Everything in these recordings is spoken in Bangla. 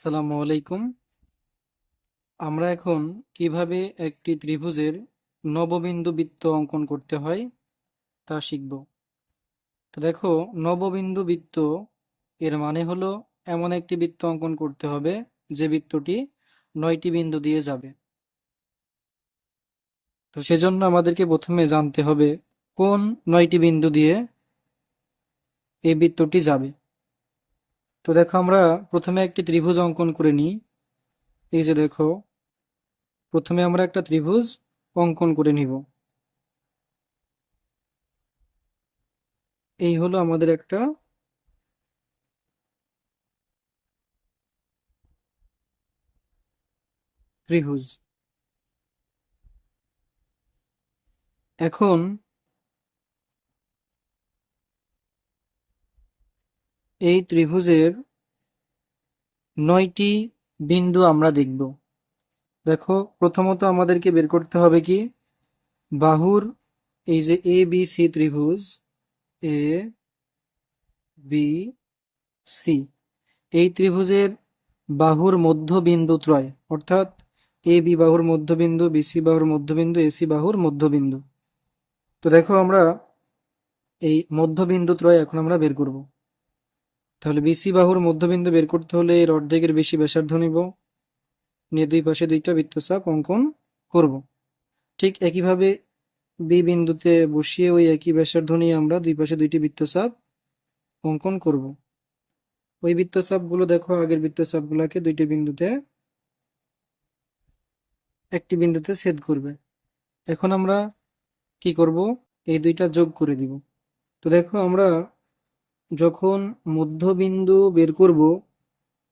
আসসালামু আলাইকুম। আমরা এখন কীভাবে একটি ত্রিভুজের নববিন্দু বৃত্ত অঙ্কন করতে হয় তা শিখব। তো দেখো, নববিন্দু বৃত্ত এর মানে হলো এমন একটি বৃত্ত অঙ্কন করতে হবে যে বৃত্তটি নয়টি বিন্দু দিয়ে যাবে। তো সেজন্য আমাদেরকে প্রথমে জানতে হবে কোন নয়টি বিন্দু দিয়ে এই বৃত্তটি যাবে। তো দেখো আমরা প্রথমে একটি ত্রিভুজ অঙ্কন করে নিই। এই যে দেখো, প্রথমে আমরা একটা ত্রিভুজ অঙ্কন করে নিব। এই হলো আমাদের একটা ত্রিভুজ। এখন এই ত্রিভুজের নয়টি বিন্দু আমরা দেখব। দেখো, প্রথমত আমাদেরকে বের করতে হবে কি? বাহুর এই যে এ বি সি ত্রিভুজ এ বি সি এই ত্রিভুজের বাহুর মধ্যবিন্দু ত্রয়, অর্থাৎ এ বি বাহুর মধ্যবিন্দু বিসি বাহুর মধ্যবিন্দু এসি বাহুর মধ্যবিন্দু। তো দেখো, আমরা এই মধ্যবিন্দু ত্রয় এখন আমরা বের করব। তাহলে বিসি বাহুর মধ্যবিন্দু বের করতে হলে এর অর্ধেকের বেশি ব্যাসার্ধ নিব। নিয়ে দুই পাশে দুইটা বৃত্তচাপ অঙ্কন করব। ঠিক একইভাবে বি বিন্দুতে বসিয়ে ওই একই ব্যাসার্ধ নিয়ে আমরা দুই পাশে দুইটি বৃত্তচাপ অঙ্কন করব। ওই বৃত্তচাপগুলো দেখো, আগের বৃত্তচাপগুলোকে দুইটি বিন্দুতে, একটি বিন্দুতে ছেদ করবে। এখন আমরা কি করব? এই দুইটা যোগ করে দিব। তো দেখো, আমরা যখন মধ্যবিন্দু বের করব,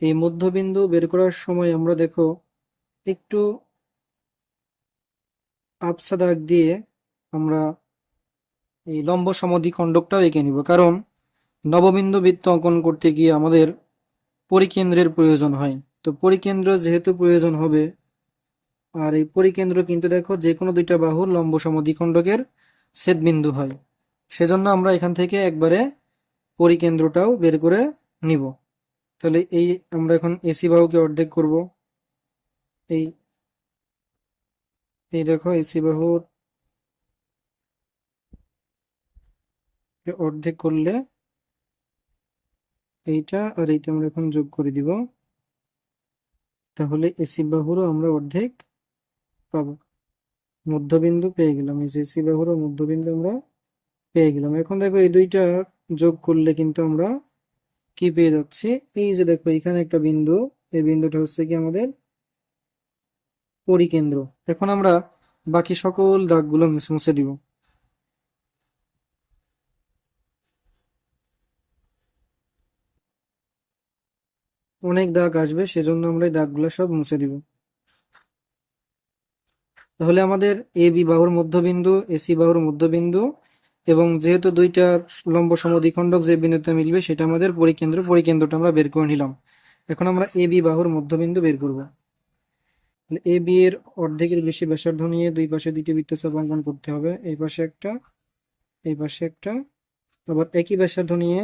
এই মধ্যবিন্দু বের করার সময় আমরা দেখো একটু আবছা দাগ দিয়ে আমরা এই লম্ব সমদ্বিখণ্ডকটাও এঁকে নিব। কারণ নববিন্দু বৃত্ত অঙ্কন করতে গিয়ে আমাদের পরিকেন্দ্রের প্রয়োজন হয়। তো পরিকেন্দ্র যেহেতু প্রয়োজন হবে, আর এই পরিকেন্দ্র কিন্তু দেখো যে কোনো দুইটা বাহুর লম্ব সমদ্বিখণ্ডকের ছেদবিন্দু হয়। সেজন্য আমরা এখান থেকে একবারে পরিকেন্দ্রটাও বের করে নিব। তাহলে এই আমরা এখন এসি বাহুকে অর্ধেক করব। এই এই দেখো এসি বাহুর অর্ধেক করলে এইটা আর এইটা আমরা এখন যোগ করে দিব। তাহলে এসি বাহুরও আমরা অর্ধেক পাবো। মধ্যবিন্দু পেয়ে গেলাম। এসি বাহুরও মধ্যবিন্দু আমরা পেয়ে গেলাম। এখন দেখো এই দুইটা যোগ করলে কিন্তু আমরা কি পেয়ে যাচ্ছি? এই যে দেখো, এখানে একটা বিন্দু। এই বিন্দুটা হচ্ছে কি আমাদের পরিকেন্দ্র। এখন আমরা বাকি সকল দাগগুলো মুছে মুছে দিব। অনেক দাগ আসবে, সেজন্য আমরা এই দাগগুলো সব মুছে দিব। তাহলে আমাদের এ বি বাহুর মধ্যবিন্দু এসি বাহুর মধ্যবিন্দু এবং যেহেতু দুইটা লম্ব সমদ্বিখণ্ডক যে বিন্দুতে মিলবে, সেটা আমাদের পরিকেন্দ্র, পরিকেন্দ্রটা আমরা বের করে নিলাম। এখন আমরা এ বি বাহুর মধ্যবিন্দু বের করব। এ বি এর অর্ধেকের বেশি ব্যাসার্ধ নিয়ে দুই পাশে দুইটি বৃত্তচাপ অঙ্কন করতে হবে। এই পাশে একটা, এই পাশে একটা, আবার একই ব্যাসার্ধ নিয়ে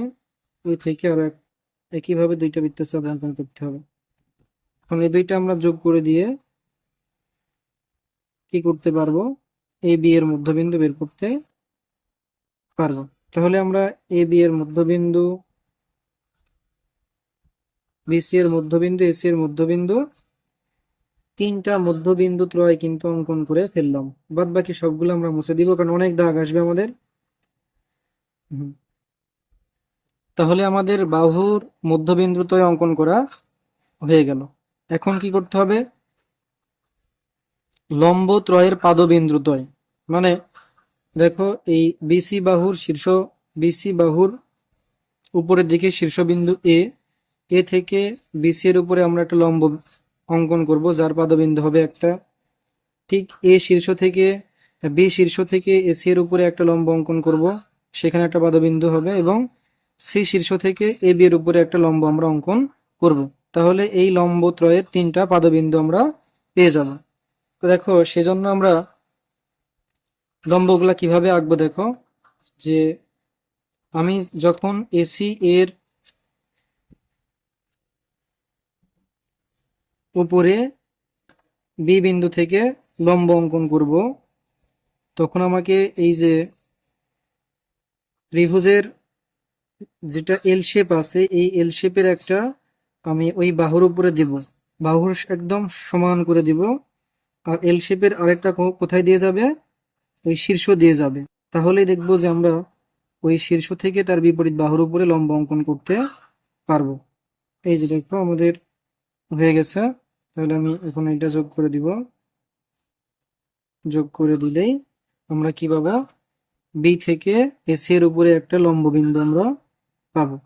ওই থেকে আরও এক, একইভাবে দুইটা বৃত্তচাপ অঙ্কন করতে হবে। এখন এই দুইটা আমরা যোগ করে দিয়ে কি করতে পারব? এ বি এর মধ্যবিন্দু বের করতে পারব। তাহলে আমরা এ বি এর মধ্যবিন্দু বিসি এর মধ্যবিন্দু এসি এর মধ্যবিন্দু, তিনটা মধ্যবিন্দু ত্রয় কিন্তু অঙ্কন করে ফেললাম। বাদ বাকি সবগুলো আমরা মুছে দিব, কারণ অনেক দাগ আসবে আমাদের। তাহলে আমাদের বাহুর মধ্যবিন্দু ত্রয় অঙ্কন করা হয়ে গেল। এখন কি করতে হবে? লম্ব ত্রয়ের পাদবিন্দু ত্রয়। মানে দেখো, এই বিসি বাহুর শীর্ষ বিসি বাহুর উপরের দিকে শীর্ষবিন্দু এ এ থেকে বিসি এর উপরে আমরা একটা লম্ব অঙ্কন করব, যার পাদবিন্দু হবে একটা। ঠিক এ শীর্ষ থেকে বি শীর্ষ থেকে এসি এর উপরে একটা লম্ব অঙ্কন করব, সেখানে একটা পাদবিন্দু হবে এবং সি শীর্ষ থেকে এ বি এর উপরে একটা লম্ব আমরা অঙ্কন করব। তাহলে এই লম্ব ত্রয়ের তিনটা পাদবিন্দু আমরা পেয়ে যাব। দেখো, সেজন্য আমরা লম্বগুলা কীভাবে আঁকবো দেখো? যে আমি যখন এসি এর উপরে বি বিন্দু থেকে লম্ব অঙ্কন করব, তখন আমাকে এই যে ত্রিভুজের যেটা এল শেপ আছে, এই এল শেপের একটা আমি ওই বাহুর উপরে দিব। বাহুর একদম সমান করে দিব। আর এল শেপের আরেকটা কোথায় দিয়ে যাবে? ওই শীর্ষ দিয়ে যাবে। তাহলেই দেখব যে আমরা ওই শীর্ষ থেকে তার বিপরীত বাহুর উপরে লম্ব অঙ্কন করতে পারব। এই যে দেখো, আমাদের হয়ে গেছে। তাহলে আমি এখন এটা যোগ করে দিব। যোগ করে দিলেই আমরা কি পাবো? বি থেকে এসি এর উপরে একটা লম্ব বিন্দু আমরা পাবো।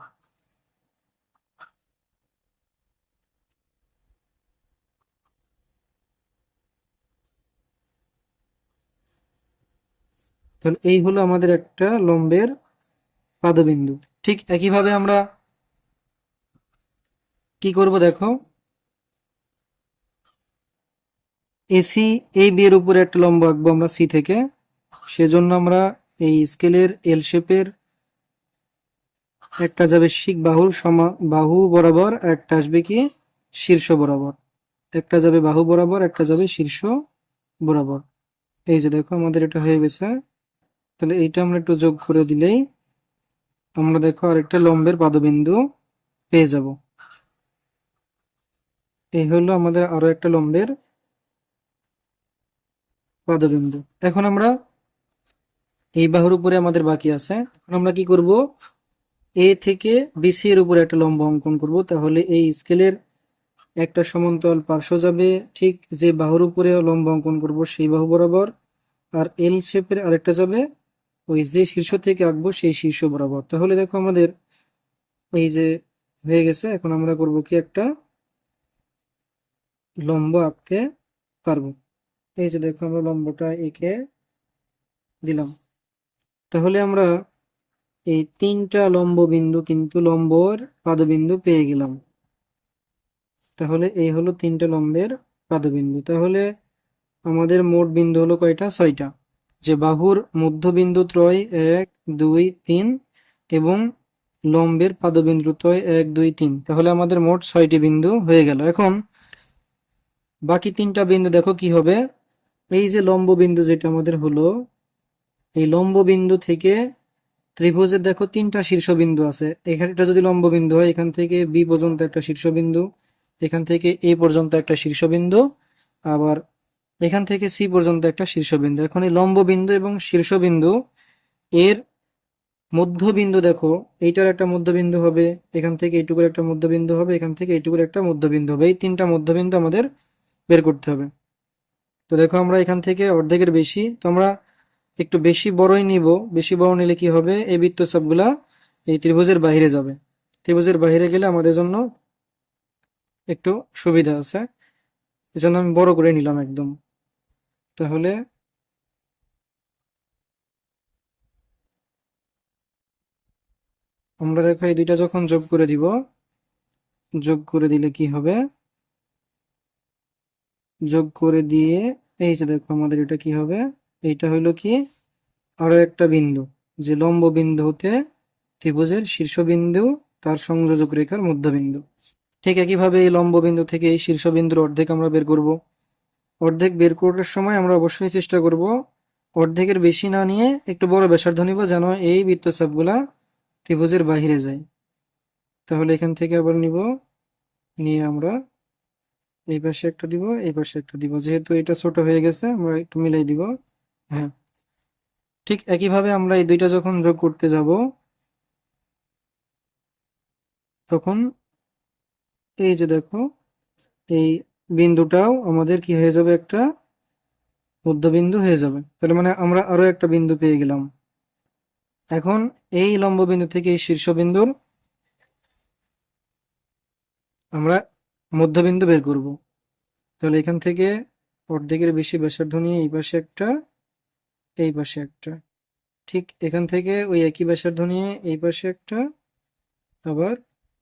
তাহলে এই হলো আমাদের একটা লম্বের পাদবিন্দু। ঠিক একইভাবে আমরা কি করব দেখো? এসি এই বিয়ের উপরে একটা লম্ব আঁকবো আমরা সি থেকে। সেজন্য আমরা এই স্কেলের এল শেপের একটা যাবে শিক বাহুর সমা, বাহু বরাবর একটা আসবে কি? শীর্ষ বরাবর। একটা যাবে বাহু বরাবর, একটা যাবে শীর্ষ বরাবর। এই যে দেখো, আমাদের এটা হয়ে গেছে। তাহলে এইটা আমরা একটু যোগ করে দিলেই আমরা দেখো আরেকটা লম্বের পাদবিন্দু পেয়ে যাব। এই হলো আমাদের আরও একটা লম্বের পাদবিন্দু। এখন আমরা এই বাহুর উপরে আমাদের বাকি আছে। এখন আমরা কি করব? এ থেকে বিসি এর উপরে একটা লম্ব অঙ্কন করব। তাহলে এই স্কেলের একটা সমান্তরাল পার্শ্ব যাবে ঠিক যে বাহুর উপরে লম্ব অঙ্কন করব সেই বাহু বরাবর, আর এল শেপের আরেকটা যাবে ওই যে শীর্ষ থেকে আঁকবো সেই শীর্ষ বরাবর। তাহলে দেখো আমাদের এই যে হয়ে গেছে, এখন আমরা করব কি একটা? লম্ব আঁকতে পারব। এই যে দেখো আমরা লম্বটা এঁকে দিলাম। তাহলে আমরা এই তিনটা লম্ব বিন্দু কিন্তু লম্বর পাদবিন্দু পেয়ে গেলাম। তাহলে এই হলো তিনটা লম্বের পাদবিন্দু। তাহলে আমাদের মোট বিন্দু হলো কয়টা? ছয়টা। যে বাহুর মধ্যবিন্দু ত্রয় এক, দুই, তিন এবং লম্বের পাদবিন্দু ত্রয় এক, দুই, তিন। তাহলে আমাদের মোট ছয়টি বিন্দু হয়ে গেল। এখন বাকি তিনটা বিন্দু দেখো কি হবে। এই যে লম্ব বিন্দু যেটা আমাদের হলো, এই লম্ব বিন্দু থেকে ত্রিভুজের দেখো তিনটা শীর্ষবিন্দু আছে। এখানে এটা যদি লম্ব বিন্দু হয়, এখান থেকে বি পর্যন্ত একটা শীর্ষবিন্দু, এখান থেকে এ পর্যন্ত একটা শীর্ষবিন্দু, আবার এখান থেকে সি পর্যন্ত একটা শীর্ষবিন্দু। এখন এই লম্ব বিন্দু এবং শীর্ষবিন্দু, এর মধ্যবিন্দু দেখো, এইটার একটা মধ্যবিন্দু হবে, এখান থেকে এইটুকুর একটা মধ্যবিন্দু হবে, এখান থেকে এইটুকুর একটা মধ্যবিন্দু হবে। এই তিনটা মধ্যবিন্দু আমাদের বের করতে হবে। তো দেখো আমরা এখান থেকে অর্ধেকের বেশি তো আমরা একটু বেশি বড়ই নিব, বেশি বড় নিলে কি হবে? এই বৃত্তচাপগুলা এই ত্রিভুজের বাইরে যাবে। ত্রিভুজের বাইরে গেলে আমাদের জন্য একটু সুবিধা আছে। এজন্য আমি বড় করে নিলাম একদম। তাহলে আমরা দেখো এই দুইটা যখন যোগ করে দিব, যোগ করে দিলে কি হবে? যোগ করে দিয়ে এই যে দেখো আমাদের এটা কি হবে? এইটা হইল কি? আরও একটা বিন্দু, যে লম্ব বিন্দু হতে ত্রিভুজের শীর্ষবিন্দু, তার সংযোজক রেখার মধ্যবিন্দু। ঠিক একইভাবে এই লম্ব বিন্দু থেকে এই শীর্ষবিন্দুর অর্ধেক আমরা বের করব। অর্ধেক বের করার সময় আমরা অবশ্যই চেষ্টা করব অর্ধেকের বেশি না নিয়ে একটু বড় ব্যাসার্ধ নিব যেন এই বৃত্তচাপগুলা ত্রিভুজের বাহিরে যায়। তাহলে এখান থেকে আবার নিব। নিয়ে আমরা এই পাশে একটা দিব, এই পাশে একটা দিব। যেহেতু এটা ছোট হয়ে গেছে, আমরা একটু মিলাই দিব। হ্যাঁ। ঠিক একইভাবে আমরা এই দুইটা যখন যোগ করতে যাব, তখন এই যে দেখো, এই বিন্দুটাও আমাদের কি হয়ে যাবে একটা? মধ্যবিন্দু হয়ে যাবে। তাহলে মানে আমরা আরও একটা বিন্দু পেয়ে গেলাম। এখন এই লম্ব বিন্দু থেকে এই শীর্ষবিন্দুর আমরা মধ্যবিন্দু বের করব। তাহলে এখান থেকে অর্ধেকের বেশি ব্যাসার্ধ নিয়ে এই পাশে একটা, এই পাশে একটা। ঠিক এখান থেকে ওই একই ব্যাসার্ধ নিয়ে এই পাশে একটা, আবার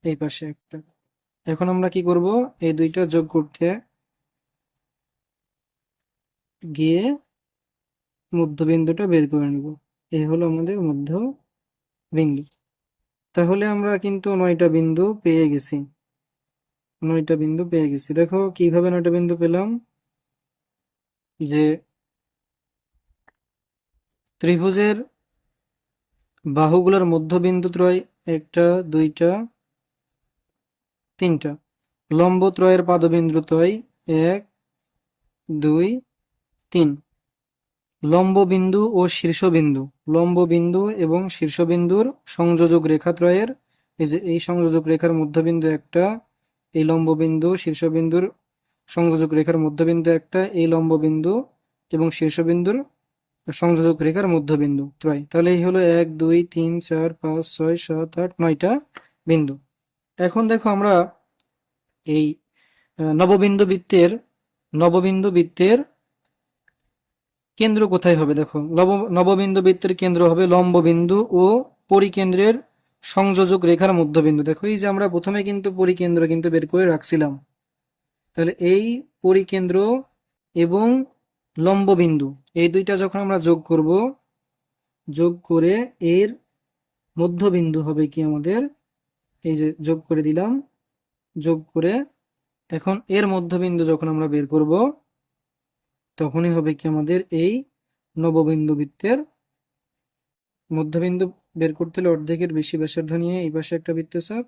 এই পাশে একটা। এখন আমরা কি করব? এই দুইটা যোগ করতে গিয়ে মধ্যবিন্দুটা বের করে নিব। এই হলো আমাদের মধ্য বিন্দু তাহলে আমরা কিন্তু নয়টা বিন্দু পেয়ে গেছি। নয়টা বিন্দু পেয়ে গেছি। দেখো কীভাবে নয়টা বিন্দু পেলাম? যে ত্রিভুজের বাহুগুলোর মধ্যবিন্দু ত্রয় একটা, দুইটা তিনটা। লম্ব ত্রয়ের পাদবিন্দু ত্রয় এক, দুই, তিন। লম্ব বিন্দু ও শীর্ষবিন্দু লম্ব বিন্দু এবং শীর্ষবিন্দুর সংযোজক রেখাত্রয়ের এই যে এই সংযোজক রেখার মধ্যবিন্দু একটা, এই লম্ব বিন্দু শীর্ষবিন্দুর সংযোজক রেখার মধ্যবিন্দু একটা, এই লম্ব বিন্দু এবং শীর্ষবিন্দুর সংযোজক রেখার মধ্যবিন্দু ত্রয়। তাহলে এই হলো এক, দুই, তিন, চার, পাঁচ, ছয়, সাত, আট, নয়টা বিন্দু। এখন দেখো আমরা এই নববিন্দু বৃত্তের নববিন্দু বৃত্তের কেন্দ্র কোথায় হবে দেখো? নব নববিন্দু বৃত্তের কেন্দ্র হবে লম্ববিন্দু ও পরিকেন্দ্রের সংযোজক রেখার মধ্যবিন্দু। দেখো, এই যে আমরা প্রথমে কিন্তু পরিকেন্দ্র কিন্তু বের করে রাখছিলাম। তাহলে এই পরিকেন্দ্র এবং লম্ববিন্দু, এই দুইটা যখন আমরা যোগ করব, যোগ করে এর মধ্যবিন্দু হবে কি আমাদের? এই যে যোগ করে দিলাম, যোগ করে এখন এর মধ্যবিন্দু যখন আমরা বের করব, তখনই হবে কি আমাদের এই নববিন্দু বৃত্তের মধ্যবিন্দু বের করতে হলে অর্ধেকের বেশি ব্যাসার্ধ নিয়ে এই পাশে একটা বৃত্তচাপ,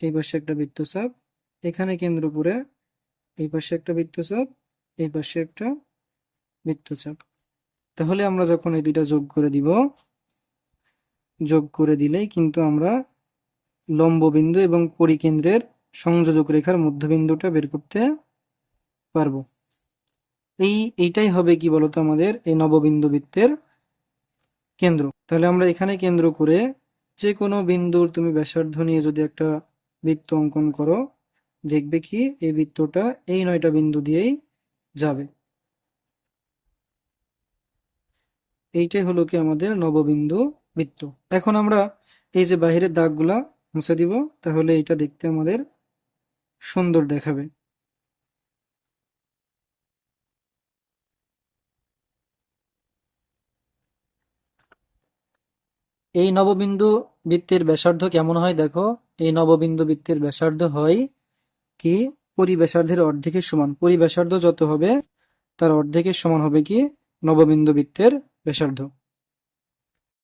এই পাশে একটা বৃত্তচাপ, এখানে কেন্দ্র করে এই পাশে একটা বৃত্তচাপ, এই পাশে একটা বৃত্তচাপ। তাহলে আমরা যখন এই দুইটা যোগ করে দিব, যোগ করে দিলেই কিন্তু আমরা লম্ব বিন্দু এবং পরিকেন্দ্রের সংযোজক রেখার মধ্যবিন্দুটা বের করতে পারব। এই, এইটাই হবে কি বলতো আমাদের এই নববিন্দু বৃত্তের কেন্দ্র। তাহলে আমরা এখানে কেন্দ্র করে যে কোনো বিন্দুর তুমি ব্যাসার্ধ নিয়ে যদি একটা বৃত্ত অঙ্কন করো, দেখবে কি এই বৃত্তটা এই নয়টা বিন্দু দিয়েই যাবে। এইটাই হলো কি আমাদের নববিন্দু বৃত্ত। এখন আমরা এই যে বাহিরের দাগগুলা মুছে দিব, তাহলে এটা দেখতে আমাদের সুন্দর দেখাবে। এই নববিন্দু বৃত্তের ব্যাসার্ধ কেমন হয় দেখো? এই নববিন্দু বৃত্তের ব্যাসার্ধ হয় কি? পরিবেশার্ধের অর্ধেকের সমান। পরিবেশার্ধ যত হবে, তার অর্ধেকের সমান হবে কি? নববিন্দু বৃত্তের ব্যাসার্ধ।